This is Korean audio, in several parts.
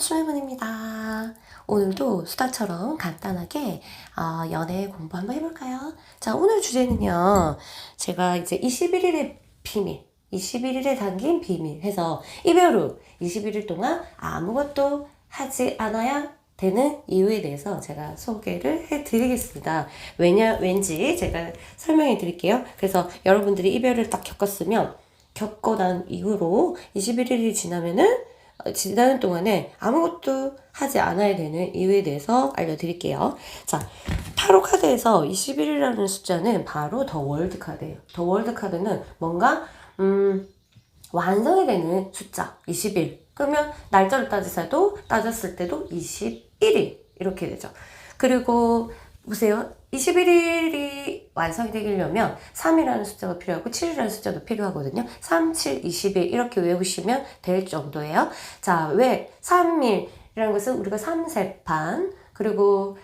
추매문입니다. 오늘도 수다처럼 간단하게 어, 연애 공부 한번 해볼까요? 자, 오늘 주제는요. 제가 이제 21일의 비밀, 21일에 담긴 비밀 해서 이별 후 21일 동안 아무것도 하지 않아야 되는 이유에 대해서 제가 소개를 해드리겠습니다. 왜냐, 왠지 제가 설명해 드릴게요. 그래서 여러분들이 이별을 딱 겪었으면 겪고 난 이후로 21일이 지나면은 어, 지나는 동안에 아무것도 하지 않아야 되는 이유에 대해서 알려드릴게요. 자, 타로 카드에서 21이라는 숫자는 바로 더 월드 카드예요. 더 월드 카드는 뭔가 음, 완성이 되는 숫자 20일. 그러면 날짜를 따지서도 따졌을 때도 21일 이렇게 되죠. 그리고 보세요. 21일이 완성이 되려면 3이라는 숫자가 필요하고 7이라는 숫자도 필요하거든요. 3, 7, 21 이렇게 외우시면 될 정도예요. 자, 왜 3일이라는 것은 우리가 3세판 그리고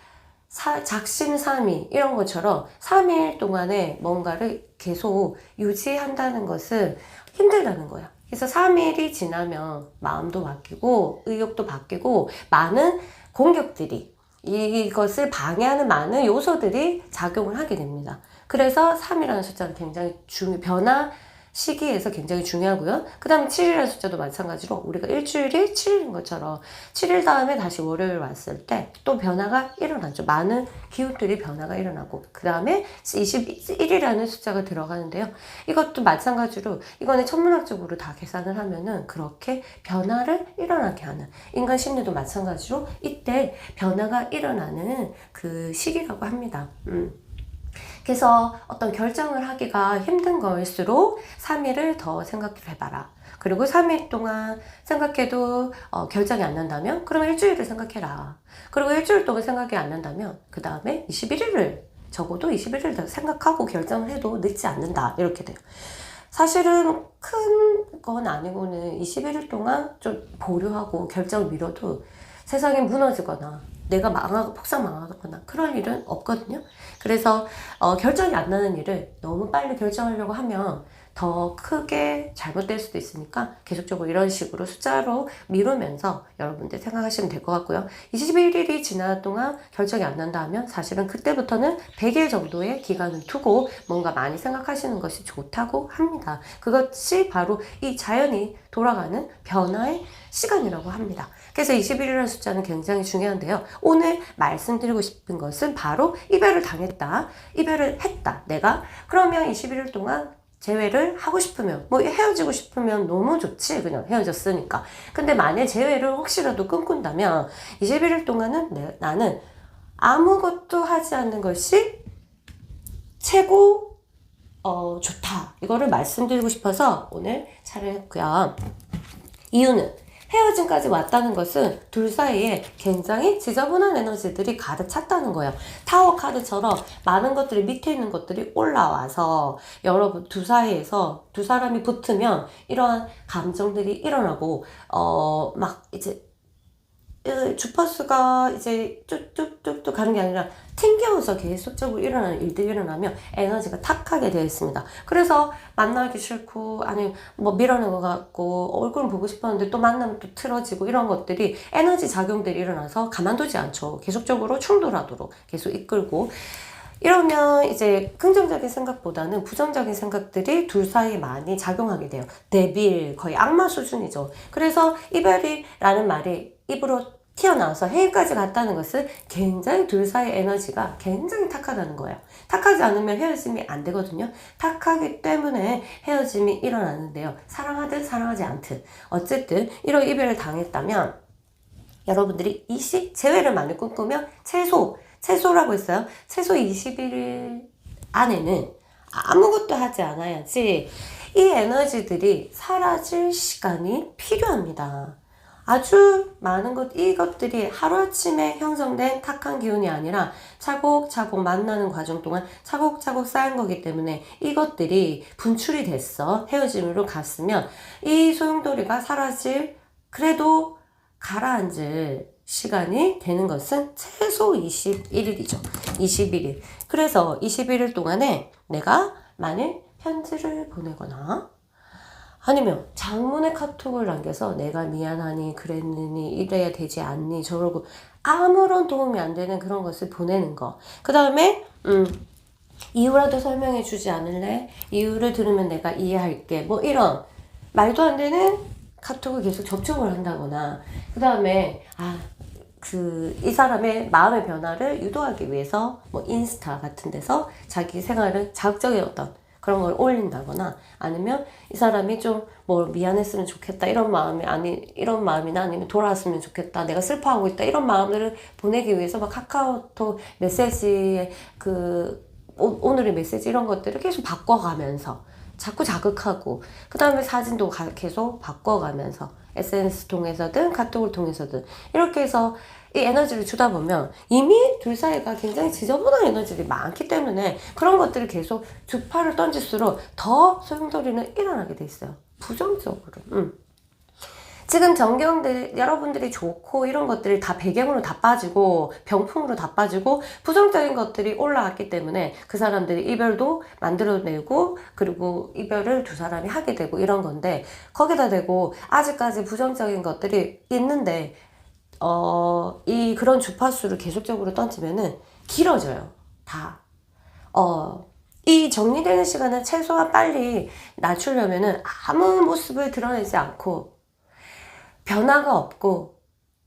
사, 작심 3일 이런 것처럼 3일 동안에 뭔가를 계속 유지한다는 것은 힘들다는 거야. 그래서 3일이 지나면 마음도 바뀌고 의욕도 바뀌고 많은 공격들이 이것을 방해하는 많은 요소들이 작용을 하게 됩니다. 그래서 3이라는 숫자는 굉장히 중 변화 시기에서 굉장히 중요하고요. 그 다음에 7이라는 숫자도 마찬가지로 우리가 일주일이 7일인 것처럼 7일 다음에 다시 월요일 왔을 때 또 변화가 일어나죠. 많은 기후들이 변화가 일어나고 그 다음에 21이라는 숫자가 들어가는데요. 이것도 마찬가지로 이거는 천문학적으로 다 계산을 하면은 그렇게 변화를 일어나게 하는 인간 심리도 마찬가지로 이때 변화가 일어나는 그 시기라고 합니다. 음. 그래서 어떤 결정을 하기가 힘든 거일수록 3일을 더 생각을 해봐라. 그리고 3일 동안 생각해도 어, 결정이 안 난다면 그럼 일주일을 생각해라. 그리고 일주일 동안 생각이 안 난다면 그 다음에 21일을 적어도 21일을 더 생각하고 결정을 해도 늦지 않는다. 이렇게 돼요. 사실은 큰 건 아니고는 21일 동안 좀 보류하고 결정을 미뤄도 세상이 무너지거나 내가 망하고 폭삭 망하거나 그럴 일은 없거든요. 그래서 어, 결정이 안 나는 일을 너무 빨리 결정하려고 하면 더 크게 잘못될 수도 있으니까 계속적으로 이런 식으로 숫자로 미루면서 여러분들 생각하시면 될 것 같고요. 21일이 지난 동안 결정이 안 난다 하면 사실은 그때부터는 100일 정도의 기간을 두고 뭔가 많이 생각하시는 것이 좋다고 합니다. 그것이 바로 이 자연이 돌아가는 변화의 시간이라고 합니다. 그래서 21이라는 숫자는 굉장히 중요한데요. 오늘 말씀드리고 싶은 것은 바로 이별을 당했다. 이별을 했다. 내가. 그러면 21일 동안 재회를 하고 싶으면 뭐 헤어지고 싶으면 너무 좋지 그냥 헤어졌으니까. 근데 만약 재회를 혹시라도 끊군다면 21일 동안은 내, 나는 아무것도 하지 않는 것이 최고 어, 좋다. 이거를 말씀드리고 싶어서 오늘 촬영했고요 이유는 헤어짐까지 왔다는 것은 둘 사이에 굉장히 지저분한 에너지들이 가득 찼다는 거예요. 타워 카드처럼 많은 것들이 밑에 있는 것들이 올라와서 여러분 두 사이에서 두 사람이 붙으면 이러한 감정들이 일어나고 어 막 이제 주파수가 이제 쭉쭉쭉쭉 가는 게 아니라 튕겨서 계속적으로 일어나는 일들이 일어나면 에너지가 탁하게 되어 있습니다. 그래서 만나기 싫고, 아니, 뭐 밀어낸 것 같고, 얼굴 보고 싶었는데 또 만나면 또 틀어지고 이런 것들이 에너지 작용들이 일어나서 가만두지 않죠. 계속적으로 충돌하도록 계속 이끌고. 이러면 이제 긍정적인 생각보다는 부정적인 생각들이 둘 사이에 많이 작용하게 돼요. 데빌, 거의 악마 수준이죠. 그래서 이별이라는 말이 입으로 튀어나와서 해외까지 갔다는 것은 굉장히 둘 사이 에너지가 굉장히 탁하다는 거예요. 탁하지 않으면 헤어짐이 안 되거든요. 탁하기 때문에 헤어짐이 일어나는데요. 사랑하든 사랑하지 않든. 어쨌든 이런 이별을 당했다면 여러분들이 이시 재회를 많이 꿈꾸면 최소, 최소라고 했어요. 최소 21일 안에는 아무것도 하지 않아야지 이 에너지들이 사라질 시간이 필요합니다. 아주 많은 것, 이것들이 하루아침에 형성된 탁한 기운이 아니라 차곡차곡 만나는 과정 동안 차곡차곡 쌓인 거기 때문에 이것들이 분출이 됐어. 헤어짐으로 갔으면 이 소용돌이가 사라질, 그래도 가라앉을 시간이 되는 것은 최소 21일이죠. 21일. 그래서 21일 동안에 내가 만일 편지를 보내거나 아니면 장문의 카톡을 남겨서 내가 미안하니 그랬느니 이래야 되지 않니 저러고 아무런 도움이 안 되는 그런 것을 보내는 거. 그 다음에 음 이유라도 설명해 주지 않을래? 이유를 들으면 내가 이해할게. 뭐 이런 말도 안 되는 카톡을 계속 접촉을 한다거나 그 다음에 아 그 이 사람의 마음의 변화를 유도하기 위해서 뭐 인스타 같은 데서 자기 생활을 자극적인 어떤 그런 걸 올린다거나 아니면 이 사람이 좀 뭐 미안했으면 좋겠다 이런 마음이 아니 이런 마음이나 아니면 돌아왔으면 좋겠다 내가 슬퍼하고 있다 이런 마음들을 보내기 위해서 막 카카오톡 메시지에 그 오, 오늘의 메시지 이런 것들을 계속 바꿔가면서 자꾸 자극하고 그 다음에 사진도 가- 계속 바꿔가면서 SNS 통해서든 카톡을 통해서든 이렇게 해서 이 에너지를 주다 보면 이미 둘 사이가 굉장히 지저분한 에너지들이 많기 때문에 그런 것들을 계속 주파를 던질수록 더 소용돌이는 일어나게 돼 있어요. 부정적으로. 음. 지금 전경들 여러분들이 좋고 이런 것들이 다 배경으로 다 빠지고 병풍으로 다 빠지고 부정적인 것들이 올라왔기 때문에 그 사람들이 이별도 만들어내고 그리고 이별을 두 사람이 하게 되고 이런 건데 거기다 대고 아직까지 부정적인 것들이 있는데 어, 이 그런 주파수를 계속적으로 던지면은 길어져요. 다. 어, 이 정리되는 시간을 최소한 빨리 낮추려면은 아무 모습을 드러내지 않고 변화가 없고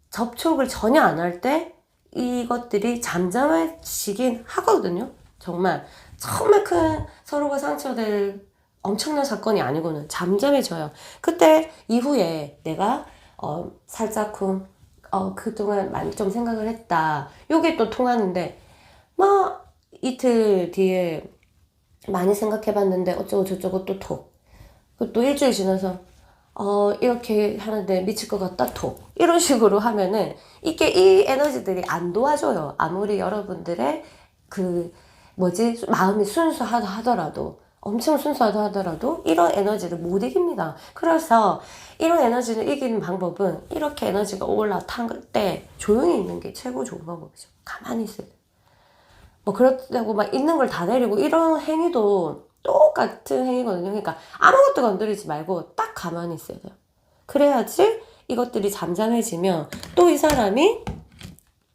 접촉을 전혀 안 할 때 이것들이 잠잠해지긴 하거든요. 정말 정말 큰 서로가 상처될 엄청난 사건이 아니고는 잠잠해져요. 그때 이후에 내가 어 살짝쿵 어 그동안 많이 좀 생각을 했다. 요게 또 통하는데 뭐 이틀 뒤에 많이 생각해봤는데 어쩌고 저쩌고 또 톡. 그또 일주일 지나서 어 이렇게 하는데 미칠 것 같다? 톡. 이런 식으로 하면은 이게 이 에너지들이 안 도와줘요. 아무리 여러분들의 그 뭐지? 마음이 순수하다 하더라도 엄청 순수하다 하더라도 이런 에너지를 못 이깁니다. 그래서 이런 에너지를 이기는 방법은 이렇게 에너지가 올라탄 때 조용히 있는 게 최고 좋은 방법이죠. 가만히 있어요 뭐 그렇다고 막 있는 걸 다 내리고 이런 행위도 똑같은 행위거든요. 그러니까 아무것도 건드리지 말고 딱 가만히 있어야 돼요. 그래야지 이것들이 잠잠해지면 또 이 사람이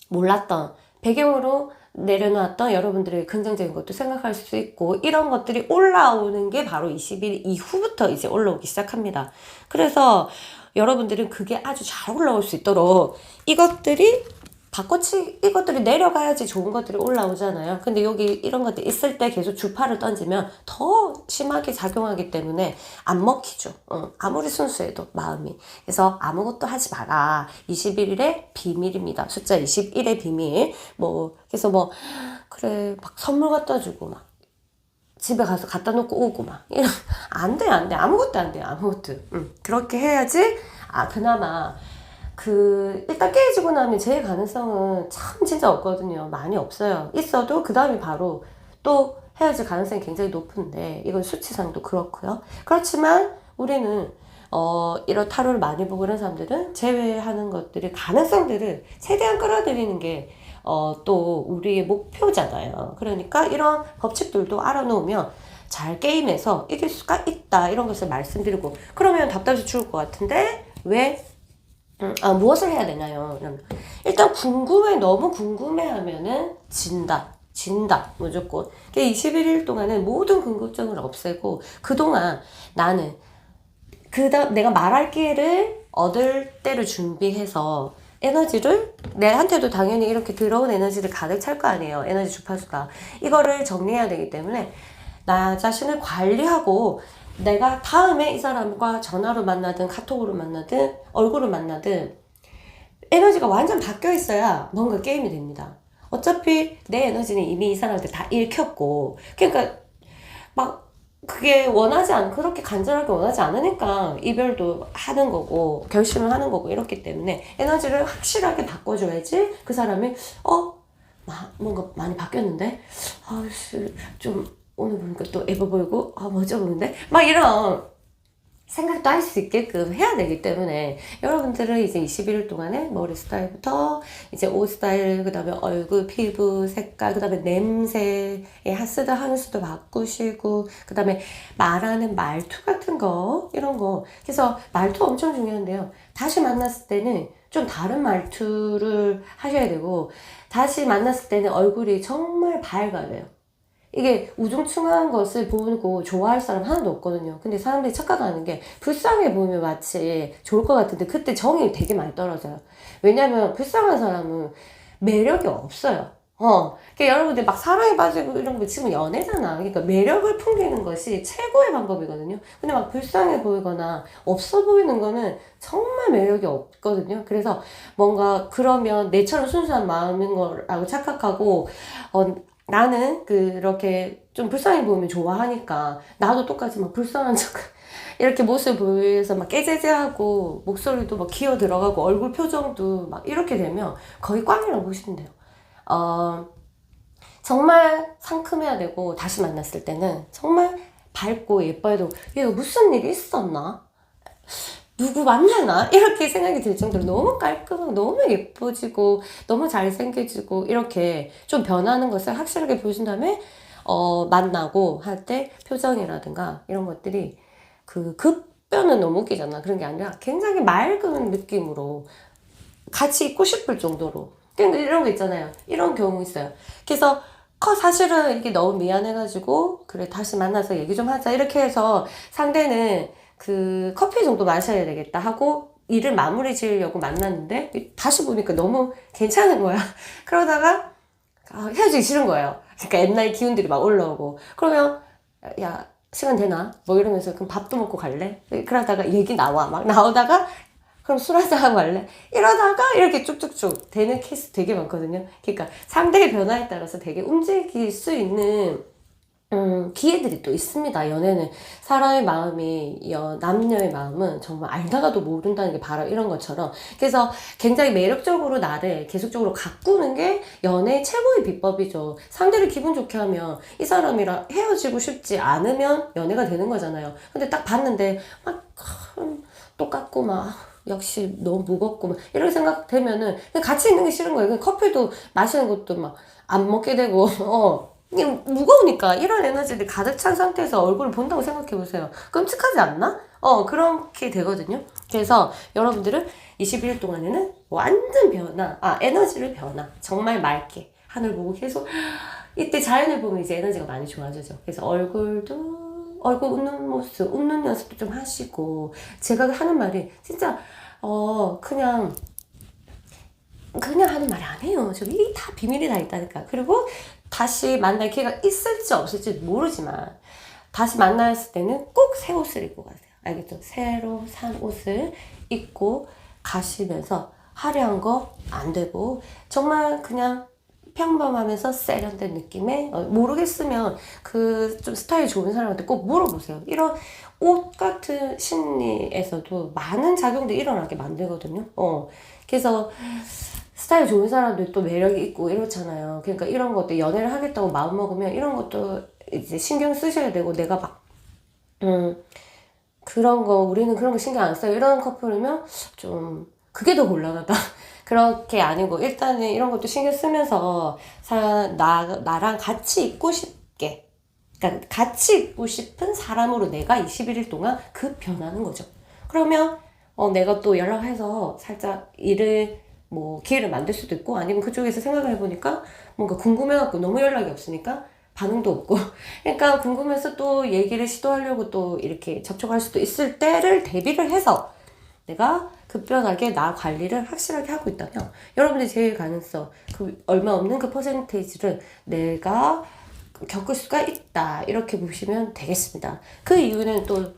몰랐던 배경으로 내려놨던 여러분들의 긍정적인 것도 생각할 수 있고 이런 것들이 올라오는 게 바로 20일 이후부터 이제 올라오기 시작합니다. 그래서 여러분들은 그게 아주 잘 올라올 수 있도록 이것들이 바꿔치 이것들이 내려가야지 좋은 것들이 올라오잖아요. 근데 여기 이런 것들 있을 때 계속 주파를 던지면 더 심하게 작용하기 때문에 안 먹히죠. 어, 아무리 순수해도 마음이. 그래서 아무것도 하지 마라. 21일의 비밀입니다. 숫자 21의 비밀. 뭐 그래서 뭐 그래 막 선물 갖다 주고 막 집에 가서 갖다 놓고 오고 막 이런 안돼 안돼 아무것도 안 돼요 아무것도 음, 그렇게 해야지 아 그나마 그 일단 깨지고 나면 제 가능성은 참 진짜 없거든요 많이 없어요 있어도 그 다음에 바로 또 헤어질 가능성이 굉장히 높은데 이건 수치상도 그렇고요 그렇지만 우리는 어, 이런 타로를 많이 보고 그런 사람들은 제외하는 것들이 가능성들을 최대한 끌어들이는 게 어, 또 우리의 목표잖아요. 그러니까 이런 법칙들도 알아놓으면 잘 게임에서 이길 수가 있다. 이런 것을 말씀드리고 그러면 답답해서 죽을 것 같은데 왜 음, 아, 무엇을 해야 되나요? 일단 궁금해 너무 궁금해 하면은 진다. 진다 무조건. 21일 동안은 모든 궁금증을 없애고 그동안 나는 그다음 내가 말할 기회를 얻을 때를 준비해서 에너지를 내한테도 당연히 이렇게 들어온 에너지를 가득 찰 거 아니에요. 에너지 주파수가 이거를 정리해야 되기 때문에 나 자신을 관리하고 내가 다음에 이 사람과 전화로 만나든 카톡으로 만나든 얼굴로 만나든 에너지가 완전 바뀌어 있어야 뭔가 게임이 됩니다. 어차피 내 에너지는 이미 이 사람한테 다 읽혔고 그러니까 막 그게 원하지 않 그렇게 간절하게 원하지 않으니까 이별도 하는 거고 결심을 하는 거고 이렇기 때문에 에너지를 확실하게 바꿔줘야지 그 사람이 어 마, 뭔가 많이 바뀌었는데 아씨 좀 오늘 보니까 또 예뻐 보이고 아 멋져 보이는데 막 이런 생각도 할 수 있게끔 해야 되기 때문에 여러분들은 이제 21일 동안에 머리 스타일부터 이제 옷 스타일, 그 다음에 얼굴, 피부 색깔, 그 다음에 냄새, 예, 하스도 하는수도 바꾸시고, 그 다음에 말하는 말투 같은 거, 이런 거. 그래서 말투 엄청 중요한데요. 다시 만났을 때는 좀 다른 말투를 하셔야 되고, 다시 만났을 때는 얼굴이 정말 밝아야 돼요. 이게 우중충한 것을 보고 좋아할 사람 하나도 없거든요. 근데 사람들이 착각하는 게 불쌍해 보이면 마치 좋을 것 같은데 그때 정이 되게 많이 떨어져요. 왜냐면 불쌍한 사람은 매력이 없어요. 어, 그러니까 여러분들 막 사랑에 빠지고 이런 거 지금 연애잖아. 그러니까 매력을 풍기는 것이 최고의 방법이거든요. 근데 막 불쌍해 보이거나 없어 보이는 거는 정말 매력이 없거든요. 그래서 뭔가 그러면 내처럼 순수한 마음인 거라고 착각하고, 어, 나는 그렇게 좀 불쌍해 보이면 좋아하니까 나도 똑같이 막 불쌍한 척 이렇게 모습 보여서 막 깨재재하고 목소리도 막 기어 들어가고 얼굴 표정도 막 이렇게 되면 거의 꽝이라고 보시면 돼요. 어, 정말 상큼해야 되고 다시 만났을 때는 정말 밝고 되고 얘가 무슨 일이 있었나? 누구 만나나? 이렇게 생각이 들 정도로 너무 깔끔하고 너무 예뻐지고 너무 잘생겨지고 이렇게 좀 변하는 것을 확실하게 보여준 다음에 어, 만나고 할 때 표정이라든가 이런 것들이 그 급변은 너무 웃기잖아. 그런 게 아니라 굉장히 맑은 느낌으로 같이 있고 싶을 정도로. 근데 이런 거 있잖아요. 이런 경우 있어요. 그래서 커 사실은 이게 너무 미안해가지고 그래 다시 만나서 얘기 좀 하자 이렇게 해서 상대는 그 커피 정도 마셔야 되겠다 하고 일을 마무리 지으려고 만났는데 다시 보니까 너무 괜찮은 거야. 그러다가 아, 헤어지기 싫은 거예요. 그러니까 옛날 기운들이 막 올라오고 그러면 야 시간 되나? 뭐 이러면서 그럼 밥도 먹고 갈래? 그러다가 얘기 나와 막 나오다가 그럼 술 한잔 하고 갈래? 이러다가 이렇게 쭉쭉쭉 되는 케이스 되게 많거든요. 그러니까 상대의 변화에 따라서 되게 움직일 수 있는 음, 기회들이 또 있습니다. 연애는 사람의 마음이 여, 남녀의 마음은 정말 알다가도 모른다는 게 바로 이런 것처럼 그래서 굉장히 매력적으로 나를 계속적으로 가꾸는 게 연애의 최고의 비법이죠. 상대를 기분 좋게 하면 이 사람이랑 헤어지고 싶지 않으면 연애가 되는 거잖아요. 근데 딱 봤는데 막 음, 똑같고 막 역시 너무 무겁고 막 이런 생각 되면은 그냥 같이 있는 게 싫은 거예요. 커피도 마시는 것도 막 안 먹게 되고 어. 무거우니까 이런 에너지들이 가득 찬 상태에서 얼굴을 본다고 생각해 보세요. 끔찍하지 않나? 어, 그렇게 되거든요. 그래서 여러분들은 21일 동안에는 완전 변화, 아, 에너지를 변화. 정말 맑게. 하늘 보고 계속, 이때 자연을 보면 이제 에너지가 많이 좋아지죠. 그래서 얼굴도, 얼굴 웃는 모습, 웃는 연습도 좀 하시고, 제가 하는 말이 진짜, 어, 그냥, 그냥 하는 말 아니에요. 저기 다 비밀이 다 있다니까. 그리고 다시 만날 기회가 있을지 없을지 모르지만 다시 만났을 때는 꼭 새 옷을 입고 가세요. 알겠죠? 새로 산 옷을 입고 가시면서 화려한 거 안 되고 정말 그냥 평범하면서 세련된 느낌의 어, 모르겠으면 그 좀 스타일 좋은 사람한테 꼭 물어보세요. 이런 옷 같은 심리에서도 많은 작용들이 일어나게 만들거든요. 어. 그래서 스타일 좋은 사람들 또 매력이 있고 이렇잖아요. 그러니까 이런 것도 연애를 하겠다고 마음 먹으면 이런 것도 이제 신경 쓰셔야 되고 내가 막, 음, 그런 거, 우리는 그런 거 신경 안 써요. 이런 커플이면 좀, 그게 더 곤란하다. 그렇게 아니고, 일단은 이런 것도 신경 쓰면서, 사, 나, 나랑 같이 있고 싶게. 그러니까 같이 있고 싶은 사람으로 내가 21일 동안 급 변하는 거죠. 그러면, 어, 내가 또 연락해서 살짝 일을 뭐 기회를 만들 수도 있고 아니면 그쪽에서 생각을 해보니까 뭔가 궁금해갖고 너무 연락이 없으니까 반응도 없고 그러니까 궁금해서 또 얘기를 시도하려고 또 이렇게 접촉할 수도 있을 때를 대비를 해서 내가 급변하게 나 관리를 확실하게 하고 있다면 여러분들이 제일 가능성 그 얼마 없는 그 퍼센테이지를 내가 겪을 수가 있다 이렇게 보시면 되겠습니다. 그 이유는 또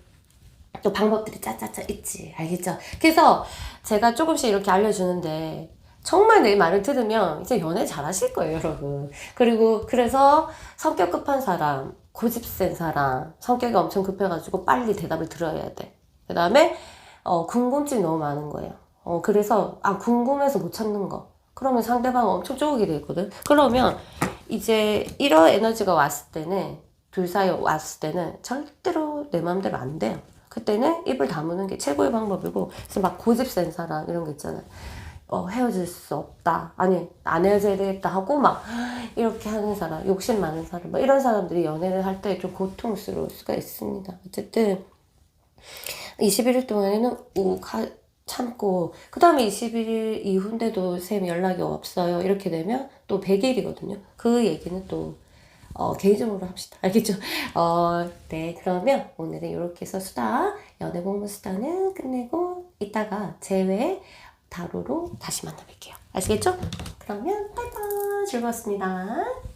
또 방법들이 짜짜짜 있지. 알겠죠? 그래서 제가 조금씩 이렇게 알려주는데, 정말 내 말을 들으면 이제 연애 잘 하실 거예요, 여러분. 그리고 그래서 성격 급한 사람, 고집 센 사람, 성격이 엄청 급해가지고 빨리 대답을 들어야 돼. 그 다음에, 어, 궁금증이 너무 많은 거예요. 어, 그래서, 아, 궁금해서 못 참는 거. 그러면 상대방 엄청 쪼우게 되거든. 그러면 이제 이런 에너지가 왔을 때는, 둘 사이에 왔을 때는 절대로 내 마음대로 안 돼요. 그때는 입을 다무는 게 최고의 방법이고 그래서 막 고집 센 사람 이런 거 있잖아요. 어, 헤어질 수 없다. 아니, 안 헤어져야 되겠다 하고 막 이렇게 하는 사람, 욕심 많은 사람, 뭐 이런 사람들이 연애를 할 때 좀 고통스러울 수가 있습니다. 어쨌든 21일 동안에는 우 가, 참고 그 다음에 21일 이후인데도 쌤 연락이 없어요. 이렇게 되면 또 100일이거든요. 그 얘기는 또 어, 개인적으로 합시다. 알겠죠? 어, 네, 그러면 오늘은 이렇게 해서 수다, 연애 공부 수다는 끝내고 이따가 제외 다루로 다시 만나뵐게요. 아시겠죠? 그러면 빠이빠이 즐거웠습니다.